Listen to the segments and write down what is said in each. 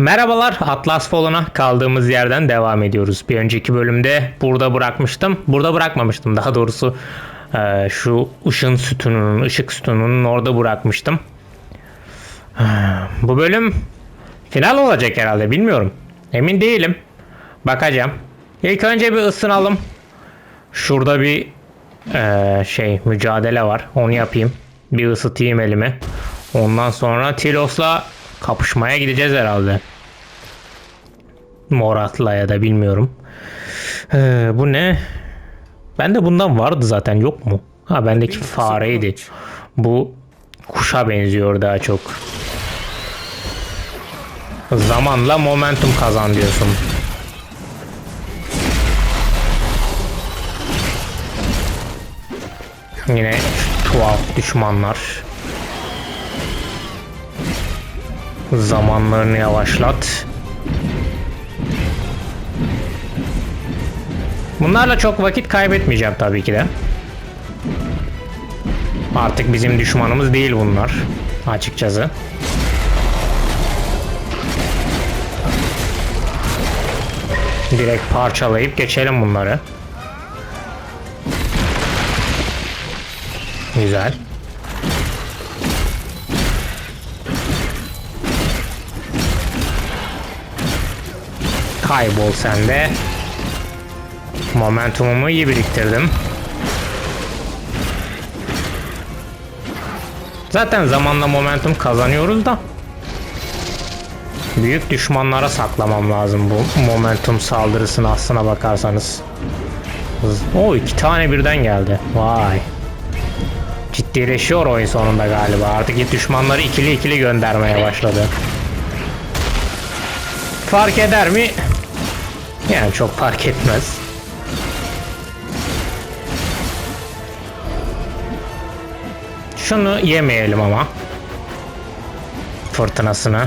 Merhabalar Atlas Fallon'a kaldığımız yerden devam ediyoruz. Bir önceki bölümde burada bırakmıştım. Burada bırakmamıştım daha doğrusu. Ee, şu ışın sütununun, ışık sütununun orada bırakmıştım. Ee, Bu bölüm final olacak herhalde bilmiyorum. Emin değilim. Bakacağım. İlk önce bir ısınalım. Şurada bir ee, şey mücadele var. Onu yapayım. Bir ısıtayım elimi. Ondan sonra Tilos'la kapışmaya gideceğiz herhalde. Morat'la ya da bilmiyorum. Ee, bu ne? Bende bundan vardı zaten yok mu? Ha bendeki fareydi. Bu kuşa benziyor daha çok. Zamanla momentum kazan diyorsun. Yine tuhaf düşmanlar. Zamanlarını yavaşlat. Bunlarla çok vakit kaybetmeyeceğim tabii ki de. Artık bizim düşmanımız değil bunlar. Açıkçası. Direkt parçalayıp geçelim bunları. Güzel. Kaybol sen de. Momentumumu iyi biriktirdim. Zaten zamanla momentum kazanıyoruz da. Büyük düşmanlara saklamam lazım bu momentum saldırısını aslına bakarsanız. O iki tane birden geldi. Vay. Ciddileşiyor oyun sonunda galiba. Artık düşmanları ikili ikili göndermeye başladı. Fark eder mi? Yani çok fark etmez. Şunu yemeyelim ama. Fırtınasını.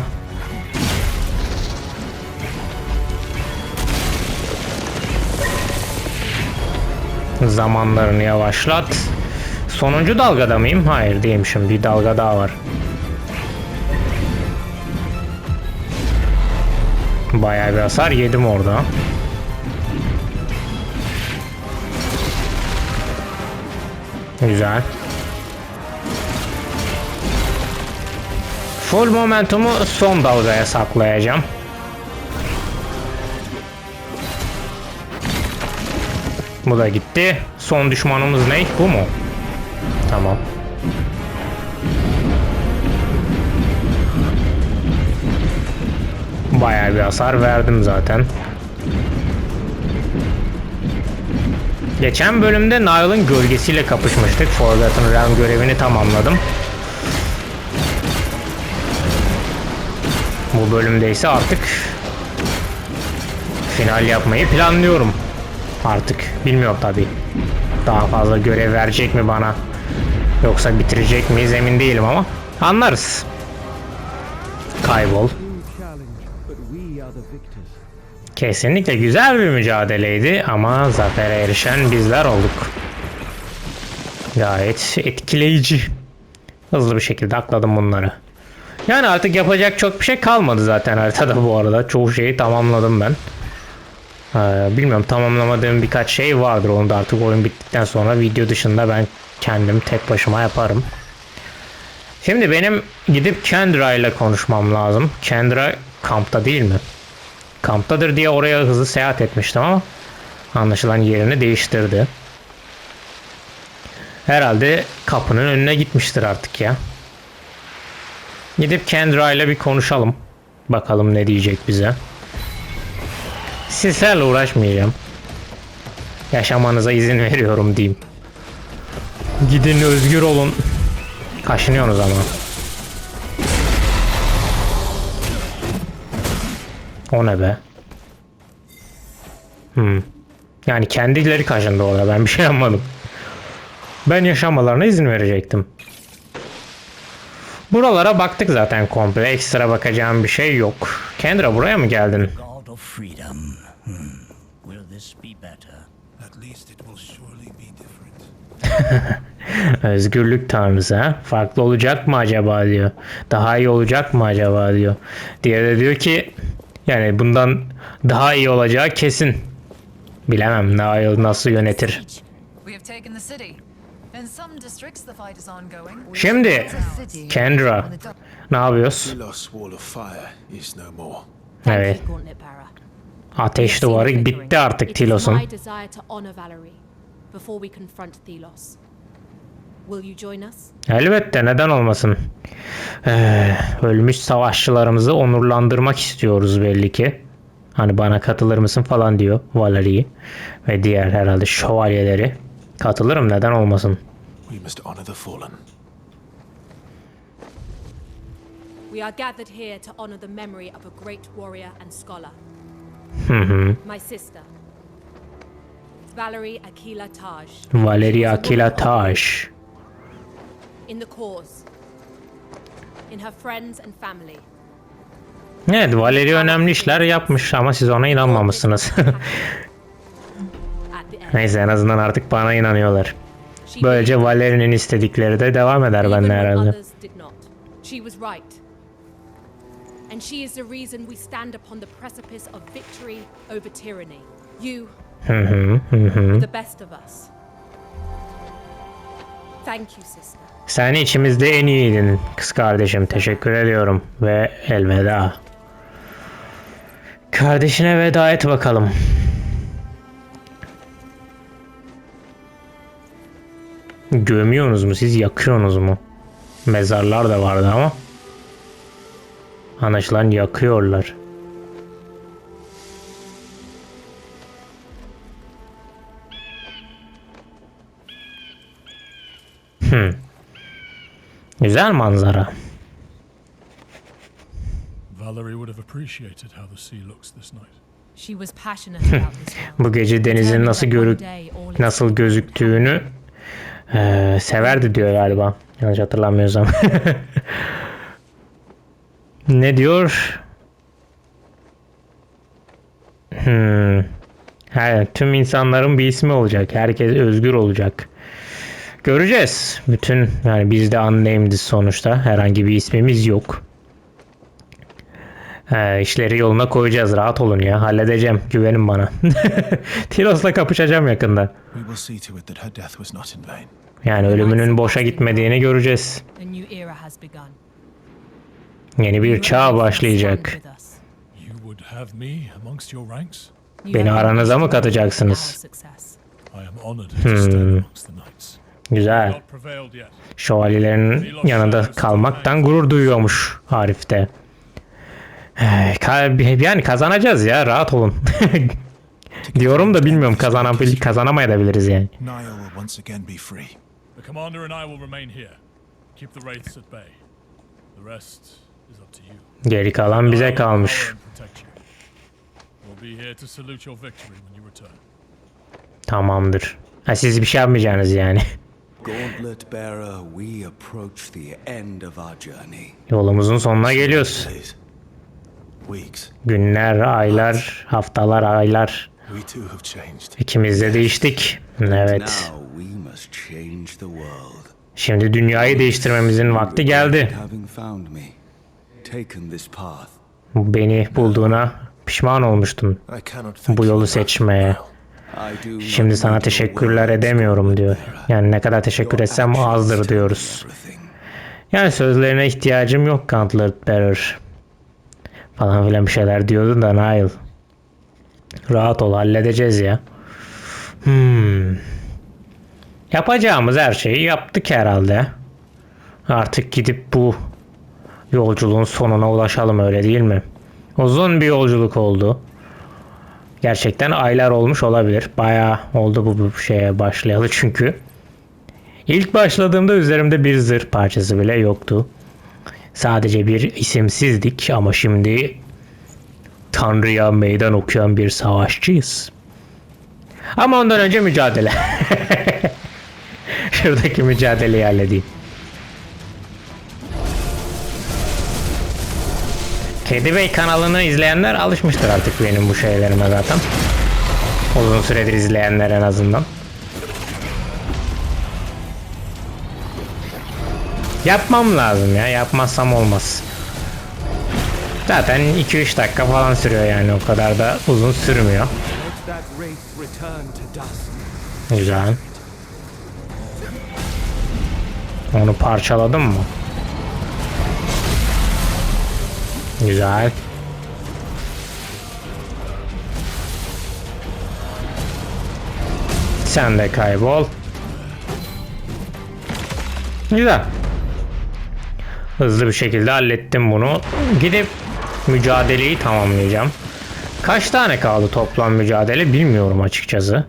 Zamanlarını yavaşlat. Sonuncu dalgada mıyım? Hayır değilmişim. Bir dalga daha var. Bayağı bir hasar yedim orada. Güzel. Full momentumu son dalgaya saklayacağım. Bu da gitti. Son düşmanımız ne? Bu mu? Tamam. Bayağı bir hasar verdim zaten. Geçen bölümde Niall'ın gölgesiyle kapışmıştık. Forgotten Realm görevini tamamladım. Bu bölümde ise artık final yapmayı planlıyorum. Artık bilmiyorum tabi. Daha fazla görev verecek mi bana? Yoksa bitirecek miyiz emin değilim ama anlarız. Kaybol. Kesinlikle güzel bir mücadeleydi ama zafere erişen bizler olduk. Gayet etkileyici. Hızlı bir şekilde akladım bunları. Yani artık yapacak çok bir şey kalmadı zaten haritada bu arada. Çoğu şeyi tamamladım ben. Ee, bilmiyorum tamamlamadığım birkaç şey vardır. Onu da artık oyun bittikten sonra video dışında ben kendim tek başıma yaparım. Şimdi benim gidip Kendra ile konuşmam lazım. Kendra kampta değil mi? Kamptadır diye oraya hızlı seyahat etmiştim ama anlaşılan yerini değiştirdi. Herhalde kapının önüne gitmiştir artık ya. Gidip Kendra ile bir konuşalım. Bakalım ne diyecek bize. Sizlerle uğraşmayacağım. Yaşamanıza izin veriyorum diyeyim. Gidin özgür olun. Kaşınıyorsunuz ama. O ne be? Hmm. Yani kendileri kaşındı orada. Ben bir şey yapmadım. Ben yaşamalarına izin verecektim. Buralara baktık zaten komple. Ekstra bakacağım bir şey yok. Kendra buraya mı geldin? Hmm. Will this be better? At least it will surely be different. Özgürlük tanrısı ha? Farklı olacak mı acaba diyor. Daha iyi olacak mı acaba diyor. Diğeri de diyor ki Yani bundan daha iyi olacağı kesin. Bilemem iyi nasıl yönetir. We have taken the city. In some districts, the fight is ongoing. Şimdi Kendra ne yapıyoruz? Telos Wall of Fire is no more. Thank Evet. Ateş duvarı bitti artık Tilos'un. my desire to honor Valerie before we confront Thelos. Will you join us? Elbette neden olmasın. Ee, ölmüş savaşçılarımızı onurlandırmak istiyoruz belli ki. Hani bana katılır mısın falan diyor Valerie ve diğer herhalde şövalyeleri. Katılırım neden olmasın. We must honor the fallen. We are gathered here to honor the memory of a great warrior and scholar. Hı. My sister, Valerie Akila Taj. Valerie Akila Taş. In the cause. In her friends and family. Evet Valerie önemli işler yapmış ama siz ona inanmamışsınız. Neyse en azından artık bana inanıyorlar. Böylece believed Valerie'nin istedikleri de devam eder bende herhalde. She was right. And she is the reason we stand upon the precipice of victory over tyranny. You the best of us. Thank you, sister. Sen içimizde en iyiydin kız kardeşim. Teşekkür ediyorum ve elveda. Kardeşine veda et bakalım. Gömüyorsunuz mu siz yakıyorsunuz mu? Mezarlar da vardı ama. Anlaşılan yakıyorlar. Hmm. Güzel manzara. Valerie would have appreciated how the sea looks this night. She was passionate about this world. Bu gece denizin nasıl görü nasıl gözüktüğünü eee, severdi diyor galiba. Yanlış hatırlamıyorsam. ne diyor? Hmm. Her, tüm insanların bir ismi olacak. Herkes özgür olacak. Göreceğiz. Bütün yani biz de unnamed sonuçta. Herhangi bir ismimiz yok. He, işleri yoluna koyacağız. Rahat olun ya. Halledeceğim. Güvenin bana. Tilos'la kapışacağım yakında. Yani ölümünün boşa gitmediğini göreceğiz. Yeni bir çağ başlayacak. Beni aranıza mı katacaksınız? knights. Güzel. Şövalyelerin yanında kalmaktan gurur duyuyormuş Arif de. Yani kazanacağız ya rahat olun. Diyorum da bilmiyorum kazanabil kazanamayabiliriz yani. The commander and I will remain here. Keep the wraiths at bay. The rest is up to you. Geri kalan bize kalmış. We'll be here to salute your victory when you return. Tamamdır. Ha, siz bir şey yapmayacaksınız yani. Gauntlet bearer, we approach the end of our journey. Yolumuzun sonuna geliyoruz. Günler, aylar, haftalar, aylar. İkimiz de değiştik. Evet. Şimdi dünyayı değiştirmemizin vakti geldi. Beni bulduğuna pişman olmuştun bu yolu seçmeye. Şimdi sana teşekkürler edemiyorum diyor. Yani ne kadar teşekkür etsem azdır diyoruz. Yani sözlerine ihtiyacım yok Gauntlet Bearer. Falan filan bir şeyler diyordun da Nile. Rahat ol halledeceğiz ya. Hmm. Yapacağımız her şeyi yaptık herhalde. Artık gidip bu yolculuğun sonuna ulaşalım öyle değil mi? Uzun bir yolculuk oldu. Gerçekten aylar olmuş olabilir. Bayağı oldu bu, bu şeye başlayalı çünkü. İlk başladığımda üzerimde bir zırh parçası bile yoktu. Sadece bir isimsizdik ama şimdi Tanrı'ya meydan okuyan bir savaşçıyız. Ama ondan önce mücadele. Şuradaki mücadeleyi halledeyim. Kedi Bey kanalını izleyenler alışmıştır artık benim bu şeylerime zaten. Uzun süredir izleyenler en azından. Yapmam lazım ya. Yapmazsam olmaz. Zaten 2-3 dakika falan sürüyor yani o kadar da uzun sürmüyor. Güzel. Onu parçaladım mı? Güzel. Sen de kaybol. Güzel. Hızlı bir şekilde hallettim bunu. Gidip mücadeleyi tamamlayacağım. Kaç tane kaldı toplam mücadele bilmiyorum açıkçası.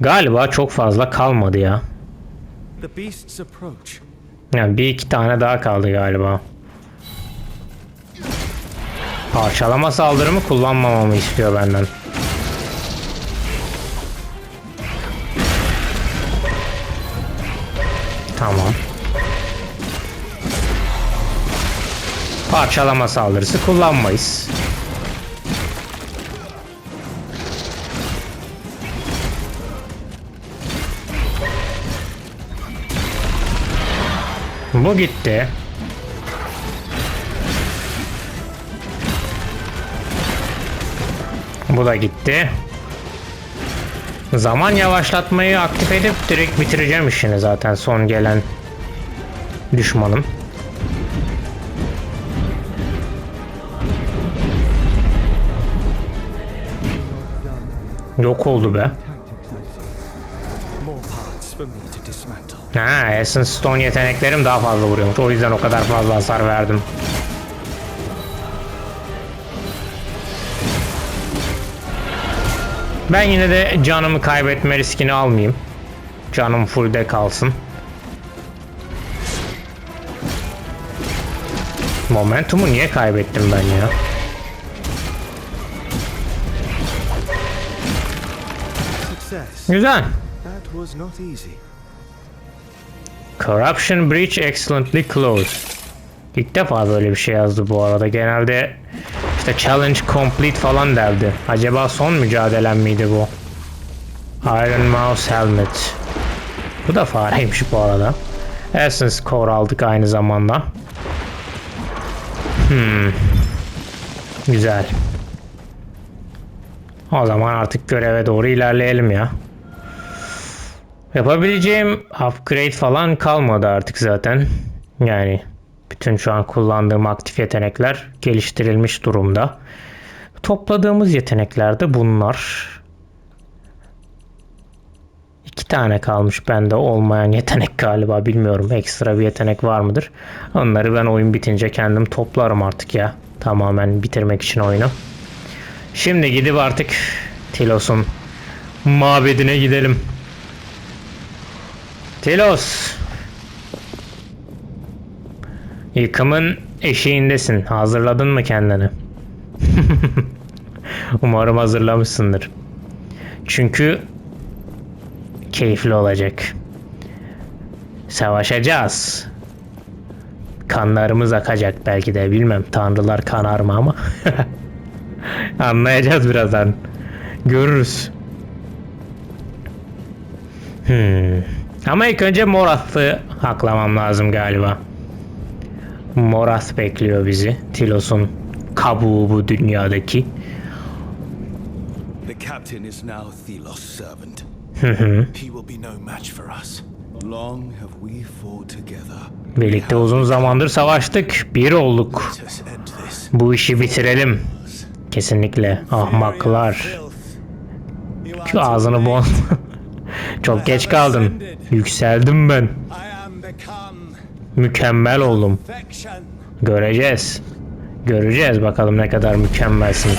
Galiba çok fazla kalmadı ya. Yani bir iki tane daha kaldı galiba. Parçalama saldırımı kullanmamamı istiyor benden. Tamam. Parçalama saldırısı kullanmayız. Bu gitti. Bu da gitti. Zaman yavaşlatmayı aktif edip direkt bitireceğim işini zaten son gelen düşmanım. Yok oldu be. Ha, Essence Stone yeteneklerim daha fazla vuruyormuş. O yüzden o kadar fazla hasar verdim. Ben yine de canımı kaybetme riskini almayayım. Canım fullde kalsın. Momentumu niye kaybettim ben ya? Güzel. That was not easy. Corruption Breach excellently closed. İlk defa böyle bir şey yazdı bu arada. Genelde işte challenge complete falan derdi. Acaba son mücadelem miydi bu? Iron Mouse Helmet. Bu da fareymiş bu arada. Essence Core aldık aynı zamanda. Hmm. Güzel. O zaman artık göreve doğru ilerleyelim ya. Yapabileceğim upgrade falan kalmadı artık zaten. Yani bütün şu an kullandığım aktif yetenekler geliştirilmiş durumda. Topladığımız yetenekler de bunlar. İki tane kalmış bende olmayan yetenek galiba bilmiyorum. Ekstra bir yetenek var mıdır? Onları ben oyun bitince kendim toplarım artık ya. Tamamen bitirmek için oyunu. Şimdi gidip artık Tilos'un mabedine gidelim. Telos. Yıkımın eşiğindesin. Hazırladın mı kendini? Umarım hazırlamışsındır. Çünkü keyifli olacak. Savaşacağız. Kanlarımız akacak belki de bilmem. Tanrılar kanar mı ama. Anlayacağız birazdan. Görürüz. Hmm. Ama ilk önce Morath'ı haklamam lazım galiba. Morath bekliyor bizi. Tilos'un kabuğu bu dünyadaki. The captain is now Thelos' servant. He will be no match for us. Long have we fought together. Birlikte uzun zamandır savaştık. Bir olduk. Bu işi bitirelim. Kesinlikle. Ahmaklar. Şu ağzını bon. Çok geç kaldın. Yükseldim ben. Mükemmel oldum. Göreceğiz. Göreceğiz bakalım ne kadar mükemmelsin.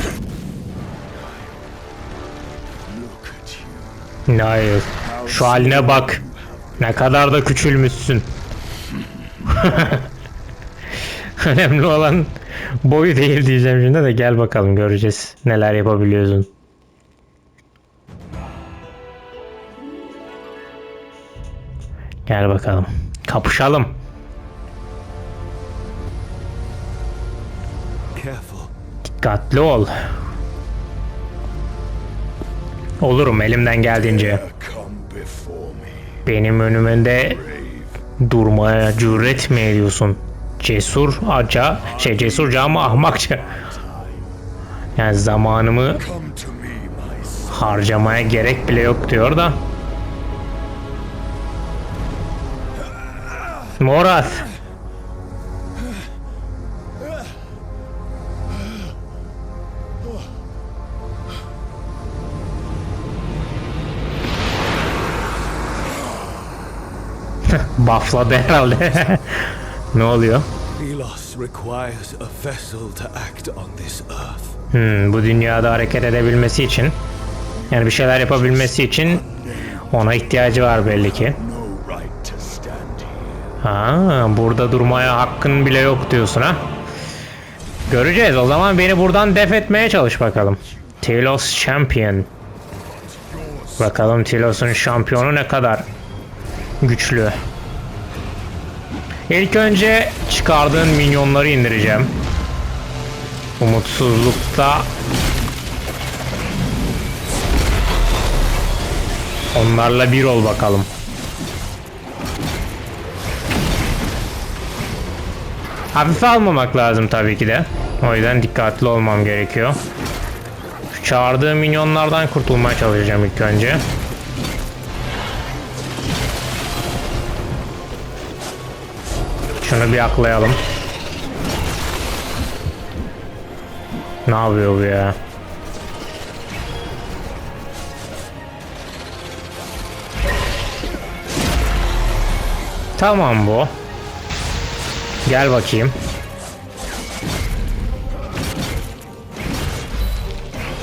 Hayır. Şu haline bak. Ne kadar da küçülmüşsün. Önemli olan boyu değil diyeceğim şimdi de gel bakalım göreceğiz neler yapabiliyorsun. Gel bakalım. Kapışalım. Dikkatli ol. Olurum elimden geldiğince. Benim önümde durmaya cüret mi ediyorsun? Cesurca, şey cesurca ama ahmakça. Yani zamanımı harcamaya gerek bile yok diyor da. Morat. Buffladı herhalde. ne oluyor? Velos requires a vessel to act on this earth. Hmm, bu dünyada hareket edebilmesi için yani bir şeyler yapabilmesi için ona ihtiyacı var belli ki. Ha, burada durmaya hakkın bile yok diyorsun ha. Göreceğiz. O zaman beni buradan def etmeye çalış bakalım. Telos Champion. Bakalım Telos'un şampiyonu ne kadar güçlü. İlk önce çıkardığın minyonları indireceğim. Umutsuzlukta onlarla bir ol bakalım. Hafife almamak lazım tabii ki de. O yüzden dikkatli olmam gerekiyor. Şu çağırdığım minyonlardan kurtulmaya çalışacağım ilk önce. Şunu bir aklayalım. Ne yapıyor bu ya? Tamam bu. Gel bakayım.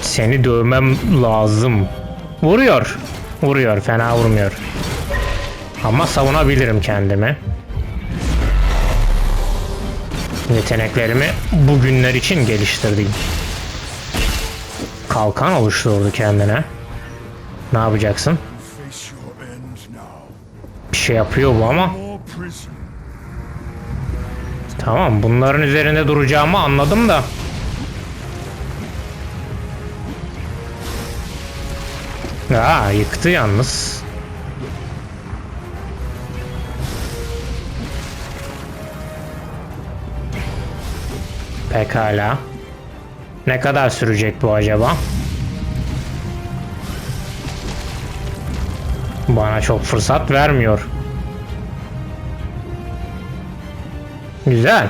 Seni dövmem lazım. Vuruyor. Vuruyor. Fena vurmuyor. Ama savunabilirim kendimi. Yeteneklerimi bugünler için geliştirdim. Kalkan oluşturdu kendine. Ne yapacaksın? Bir şey yapıyor bu ama. Tamam bunların üzerinde duracağımı anladım da. Aa yıktı yalnız. Pekala. Ne kadar sürecek bu acaba? Bana çok fırsat vermiyor. Güzel.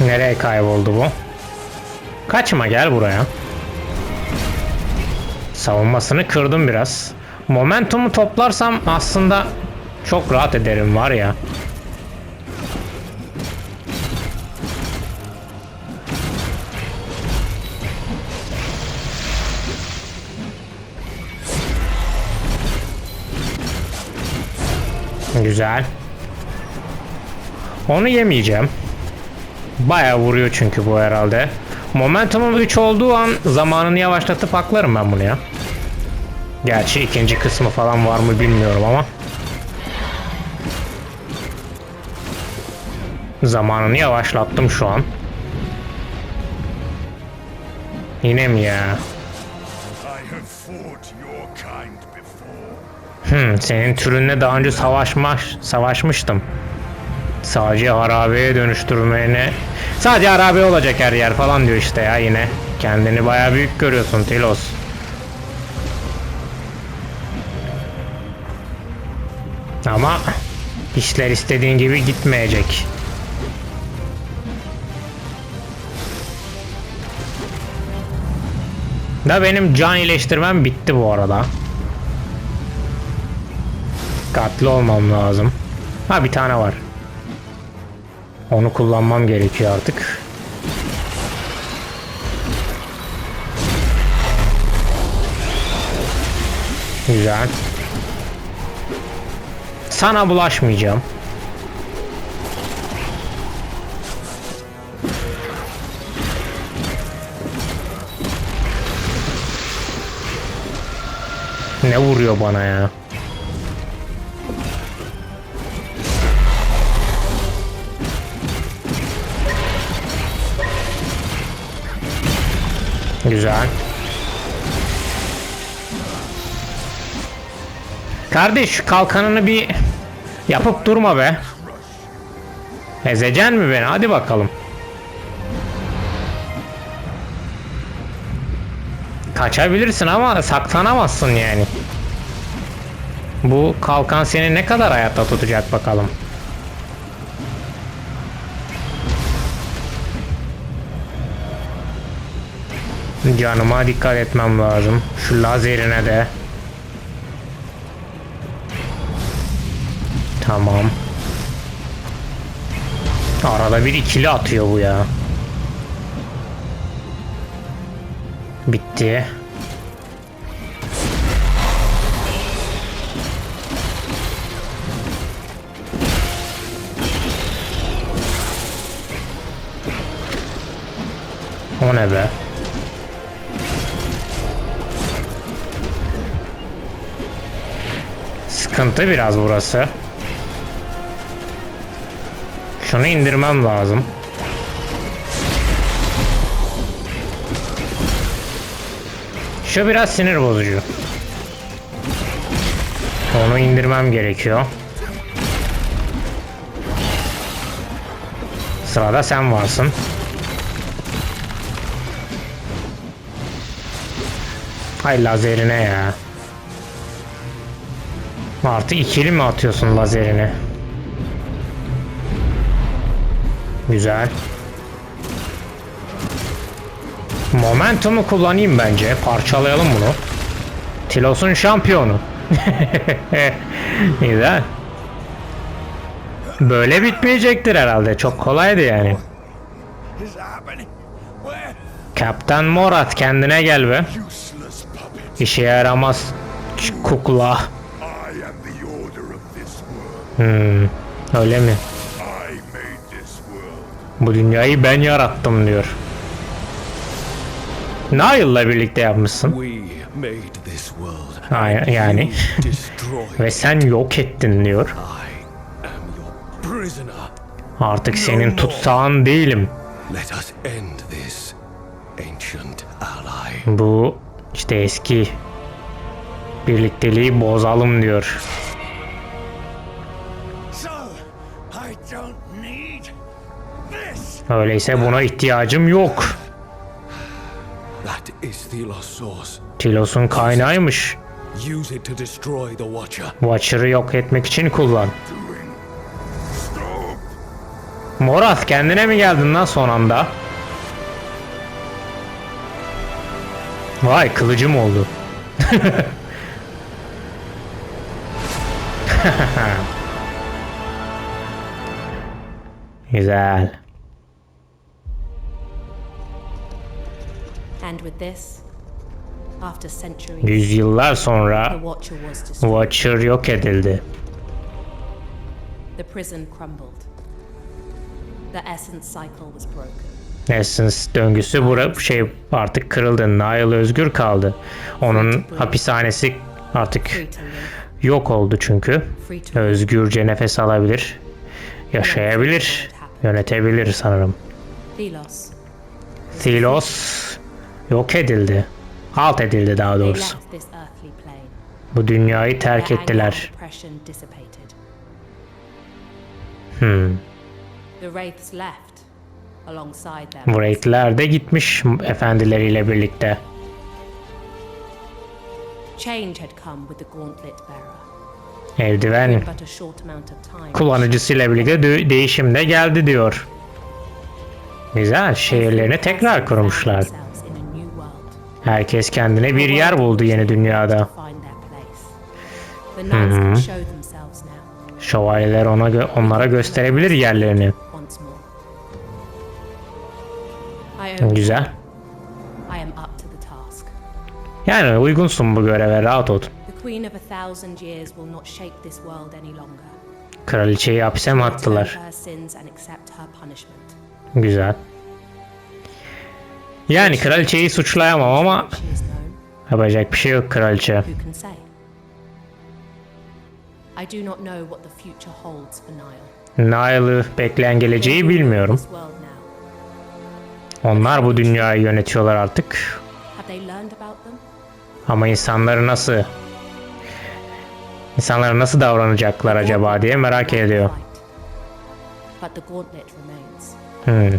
Nereye kayboldu bu? Kaçma gel buraya. Savunmasını kırdım biraz. Momentumu toplarsam aslında çok rahat ederim var ya. Güzel. Onu yemeyeceğim. Bayağı vuruyor çünkü bu herhalde. Momentumum 3 olduğu an zamanını yavaşlatıp haklarım ben bunu ya. Gerçi ikinci kısmı falan var mı bilmiyorum ama. Zamanını yavaşlattım şu an. Yine mi ya? Hmm, senin türünle daha önce savaşmış, savaşmıştım. Sadece harabeye dönüştürmene... Sadece harabe olacak her yer falan diyor işte ya yine. Kendini bayağı büyük görüyorsun Tilos. Ama işler istediğin gibi gitmeyecek. Da benim can iyileştirmem bitti bu arada. Dikkatli olmam lazım. Ha bir tane var. Onu kullanmam gerekiyor artık. Güzel. Sana bulaşmayacağım. Ne vuruyor bana ya? Güzel. Kardeş kalkanını bir yapıp durma be. Ezeceksin mi beni? Hadi bakalım. Kaçabilirsin ama saklanamazsın yani. Bu kalkan seni ne kadar hayatta tutacak bakalım. Canıma dikkat etmem lazım. Şu lazerine de. Tamam. Arada bir ikili atıyor bu ya. Bitti. O ne be? Sıkıntı biraz burası. Şunu indirmem lazım. Şu biraz sinir bozucu. Onu indirmem gerekiyor. Sırada sen varsın. Hay lazerine ya. Artı ikili mi atıyorsun lazerini? Güzel. Momentumu kullanayım bence. Parçalayalım bunu. Tilos'un şampiyonu. Güzel. Böyle bitmeyecektir herhalde. Çok kolaydı yani. Kaptan Morat kendine gel be. İşe yaramaz kukla. Hmm, öyle mi? Bu dünyayı ben yarattım diyor. Niall'la birlikte yapmışsın. Ha, yani. Ve sen yok ettin diyor. Artık senin tutsağın değilim. Bu işte eski birlikteliği bozalım diyor. Öyleyse buna ihtiyacım yok. Tilos'un kaynağıymış. Watcher'ı yok etmek için kullan. Morath kendine mi geldin lan son anda? Vay kılıcım oldu. Güzel. Yüzyıllar sonra. Watcher yok edildi. The prison crumbled. The essence cycle was broken. Essence döngüsü bura şey artık kırıldı. Niall özgür kaldı. Onun hapishanesi artık yok oldu çünkü. Özgürce nefes alabilir. Yaşayabilir. Yönetebilir sanırım. Thelos yok edildi. Alt edildi daha doğrusu. Bu dünyayı terk ettiler. Hmm. The wraiths left. Wraith'ler de gitmiş efendileriyle birlikte. Time. kullanıcısıyla birlikte değişim de geldi diyor. Güzel şehirlerini tekrar kurmuşlar. Herkes kendine bir yer buldu yeni dünyada. Themselves now Şövalyeler ona gö- onlara gösterebilir yerlerini. Güzel. Yani uygunsun bu göreve rahat ol. Kraliçeyi hapse mi attılar? Güzel. Yani kraliçeyi suçlayamam ama yapacak bir şey yok kraliçe. Who can say? I Onlar bu dünyayı yönetiyorlar artık. Ama insanları nasıl İnsanlara nasıl davranacaklar acaba diye merak ediyor. Hmm.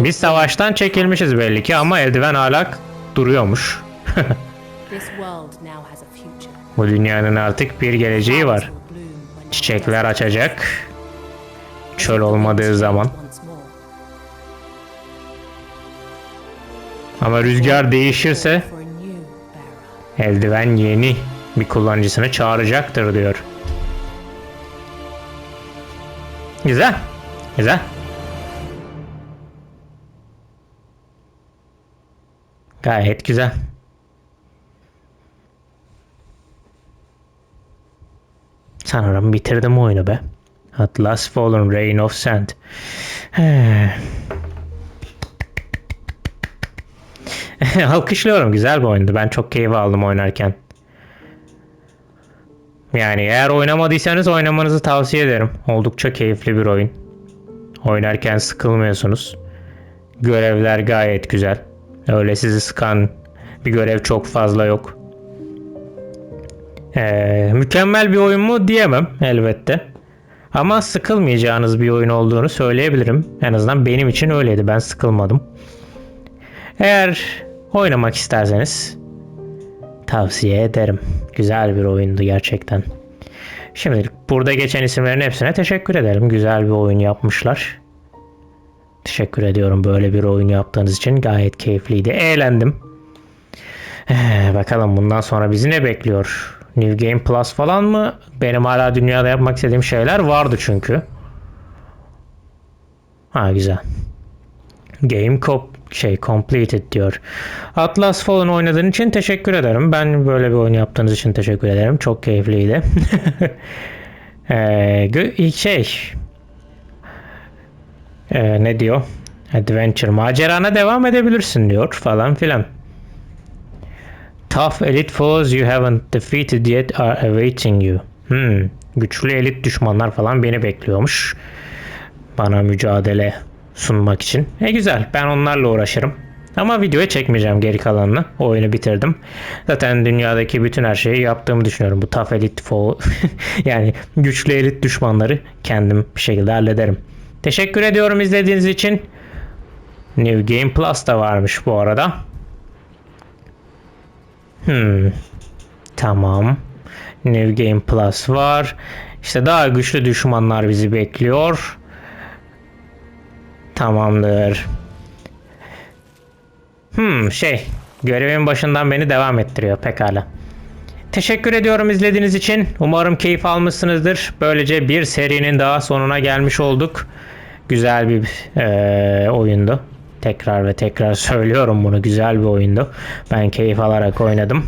Biz savaştan çekilmişiz belli ki ama eldiven hala duruyormuş. Bu dünyanın artık bir geleceği var. Çiçekler açacak. Çöl olmadığı zaman. Ama rüzgar değişirse eldiven yeni bir kullanıcısını çağıracaktır diyor. Güzel. Güzel. Gayet güzel. Sanırım bitirdim oyunu be. At last fallen rain of sand. Alkışlıyorum. Güzel bir oyundu. Ben çok keyif aldım oynarken. Yani eğer oynamadıysanız oynamanızı tavsiye ederim. Oldukça keyifli bir oyun. Oynarken sıkılmıyorsunuz. Görevler gayet güzel. Öyle sizi sıkan bir görev çok fazla yok. Ee, mükemmel bir oyun mu diyemem elbette. Ama sıkılmayacağınız bir oyun olduğunu söyleyebilirim. En azından benim için öyleydi. Ben sıkılmadım. Eğer oynamak isterseniz tavsiye ederim. Güzel bir oyundu gerçekten. Şimdilik burada geçen isimlerin hepsine teşekkür ederim. Güzel bir oyun yapmışlar. Teşekkür ediyorum böyle bir oyun yaptığınız için. Gayet keyifliydi. Eğlendim. Ee, bakalım bundan sonra bizi ne bekliyor? New Game Plus falan mı? Benim hala dünyada yapmak istediğim şeyler vardı çünkü. Ha güzel. Game cop şey completed diyor. Atlas Fallen oynadığın için teşekkür ederim. Ben böyle bir oyun yaptığınız için teşekkür ederim. Çok keyifliydi. ee, şey ee, ne diyor? Adventure macerana devam edebilirsin diyor falan filan. Tough elite foes you haven't defeated yet are awaiting you. Hmm, güçlü elit düşmanlar falan beni bekliyormuş. Bana mücadele sunmak için. E güzel ben onlarla uğraşırım. Ama videoya çekmeyeceğim geri kalanını. O oyunu bitirdim. Zaten dünyadaki bütün her şeyi yaptığımı düşünüyorum. Bu tough elite foe yani güçlü elit düşmanları kendim bir şekilde hallederim. Teşekkür ediyorum izlediğiniz için. New Game Plus da varmış bu arada. Hmm. Tamam. New Game Plus var. İşte daha güçlü düşmanlar bizi bekliyor. Tamamdır. Hmm şey. Görevin başından beni devam ettiriyor pekala. Teşekkür ediyorum izlediğiniz için. Umarım keyif almışsınızdır. Böylece bir serinin daha sonuna gelmiş olduk. Güzel bir eee, oyundu. Tekrar ve tekrar söylüyorum bunu. Güzel bir oyundu. Ben keyif alarak oynadım.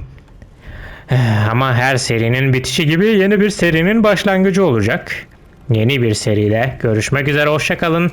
Eh, Ama her serinin bitişi gibi yeni bir serinin başlangıcı olacak. Yeni bir seride görüşmek üzere. Hoşçakalın.